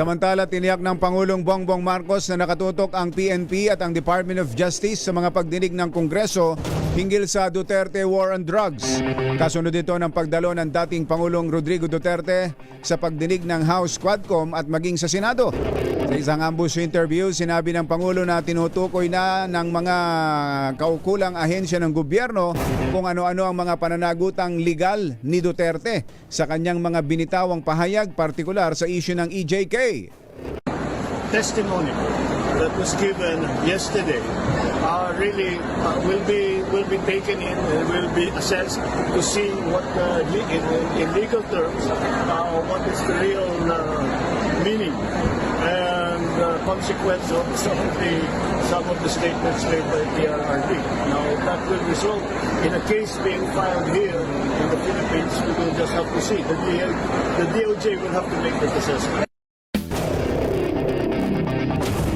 Samantala, tiniyak ng Pangulong Bongbong Marcos na nakatutok ang PNP at ang Department of Justice sa mga pagdinig ng Kongreso hinggil sa Duterte War on Drugs. Kasunod ito ng pagdalo ng dating Pangulong Rodrigo Duterte sa pagdinig ng House Quadcom at maging sa Senado. Sa isang ambush interview, sinabi ng Pangulo na tinutukoy na ng mga kaukulang ahensya ng gobyerno kung ano-ano ang mga pananagutang legal ni Duterte sa kanyang mga binitawang pahayag, partikular sa issue ng EJK. testimony that was given yesterday uh, really uh, will be will be taken in and will be assessed to see what uh, in, in legal terms uh, what is the real uh, meaning and consequence of some of the some of the statements made by PRRD. Now that will result in a case being filed here in the Philippines. We will just have to see. The, DO, the DOJ will have to make that assessment.